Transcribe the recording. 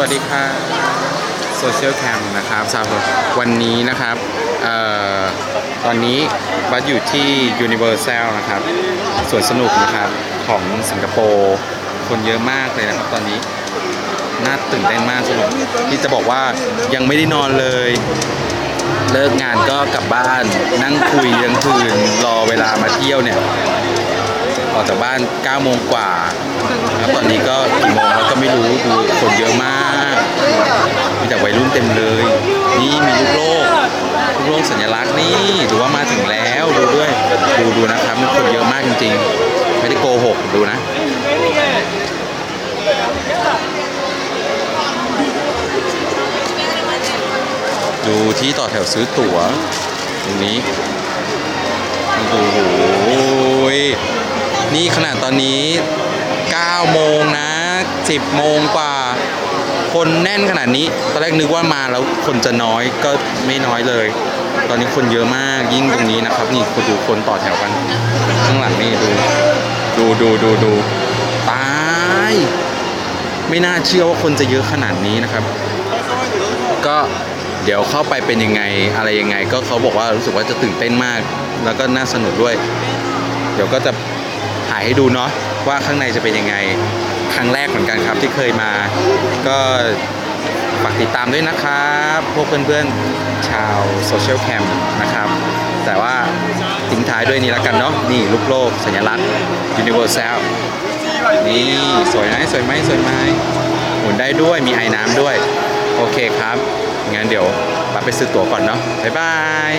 วัสดีค่ะโซเชียลแคมนะครับสาววันนี้นะครับออตอนนี้บัสอยู่ที่ Universal นะครับสวนสนุกนะครับของสิงคโปร์คนเยอะมากเลยนะครับตอนนี้น่าตื่นเต้นมากสนุกที่จะบอกว่ายังไม่ได้นอนเลย เลิกงานก็กลับบ้านนั่งคุยทั้งคืนรอเวลามาเที่ยวเนี่ยออกจากบ้าน9โมงกว่าแล้วตอนนี้ก็กี่โมงแล้วก็ไม่รู้ดูคนเยอะมาก มีแต่วัยรุ่นเต็มเลย นี่มีลูกโลกลูกโลกสัญลักษณ์นี่ดูว่ามาถึงแล้วดูด้วย ดูดูนะครับมันคนเยอะมากจริงๆ ไม่ได้โกหกดูนะ ดูที่ต่อแถวซื้อตั๋วตรงนี้ดูโอ้โหยนี่ขนาดตอนนี้ 9 โมงนะ 10 โมงกว่า คนแน่นขนาดนี้ ตอนแรกนึกว่ามาแล้วคนจะน้อยก็ไม่น้อยเลย ตอนนี้คนเยอะมากยิ่งตรงนี้นะครับ นี่คุณดูคนต่อแถวกัน ข้างหลังนี่ดู ดูดูดูดูตายไม่น่าเชื่อว่าคนจะเยอะขนาดนี้นะครับ ก็ เดี๋ยวเข้าไปเป็นยังไงอะไรยังไง ก็เขาบอกว่ารู้สึกว่าจะตื่นเต้นมาก แล้วก็น่าสนุกด้วย เดี๋ยวก็จะถ่ายให้ดูเนาะว่าข้างในจะเป็นยังไงครั้งแรกเหมือนกันครับที่เคยมา ก็ฝากติดตามด้วยนะครับ พวกเพื่อนๆชาวโซเชียลแคมนะครับ แต่ว่าทิ้งท้ายด้วยนี่ละกันเนาะนี่ลูกโลก สัญลักษณ์ Universal นี่สวยไหมสวยไหมสวยไหมหมุนได้ด้วยมีไอ้น้ำด้วย โอเคครับ งั้นเดี๋ยวไปซื้อตั๋วก่อนเนาะบ๊ายบาย